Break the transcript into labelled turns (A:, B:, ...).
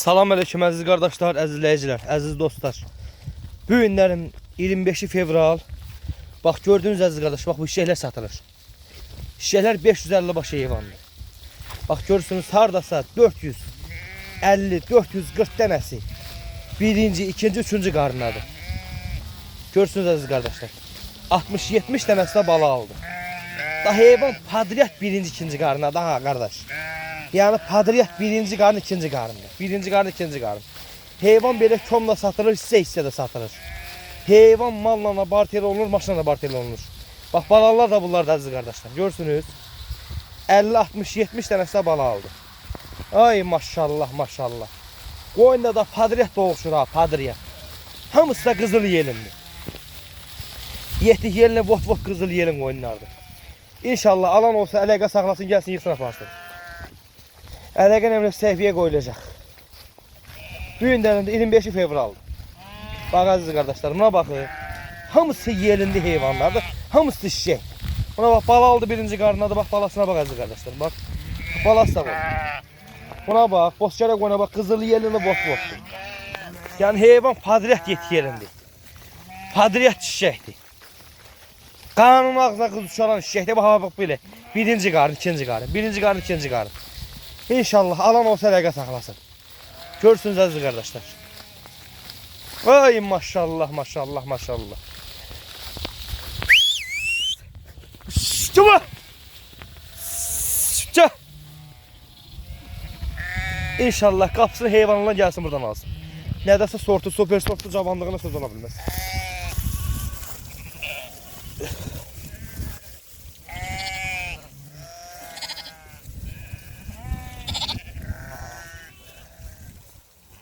A: Salam aleyküm əziz qardaşlar, əziz izləyicilər, əziz dostlar. Bu günlərin 25 fevral. Bax gördüğünüz əziz qardaş, bax bu şişəklər satılır. Şişəklər 550 baş heyvandır. Bax görürsünüz hardasa 450, 440 dənəsi. Birinci, ikinci, üçüncü qarnadır. Görürsünüz əziz qardaşlar. 60-70 dənəsi də bala aldı. Da heyvan padriyat birinci, ikinci qarnadı ha qardaş. Yani padriyat birinci qarın, ikinci qarında. Birinci qarın, ikinci qarın. Heyvan belə komla satılır, hissə hissə də satılır. Heyvan malla barter olunur, maşınla da barter olunur. Bax balalar da bunlar da əziz qardaşlar. Görürsünüz. 50, 60, 70 dənəsi də bala aldı. Ay maşallah, maşallah. Qoyunda da padriyat doğuşur ha, padriyat. Hamısı da qızıl yelindir. Yeti yelinə vot-vot qızıl yelin qoyunlardır. İnşallah alan olsa əlaqə saxlasın, gəlsin yıxsın aparsın. Əlaqə nömrəsi səhifəyə qoyulacaq. Də 25 fevral. Bax əziz qardaşlar, buna baxın. Hamısı yerində heyvanlardır. Hamısı şişək. Buna bax bala aldı birinci qarnına da bax balasına bax əziz qardaşlar. Bax. Balası da var. Buna bax, bosçara qoyuna bax qızılı yerində bot botdur. Yəni heyvan padriyat yet yerində. Padriyat şişəkdir. Qanun ağzına qız uçaran şişəkdə bax bax belə. Birinci qarın, ikinci qarın. Birinci qarın, ikinci qarın. İnşallah alan olsa əlaqə saxlasın. Görsünüz əziz qardaşlar. Ay maşallah, maşallah, maşallah. Çıma! Çıma! İnşallah qapısını heyvanla gəlsin buradan alsın. Nədəsə sortu, super sortu cavanlığına söz ola bilməz.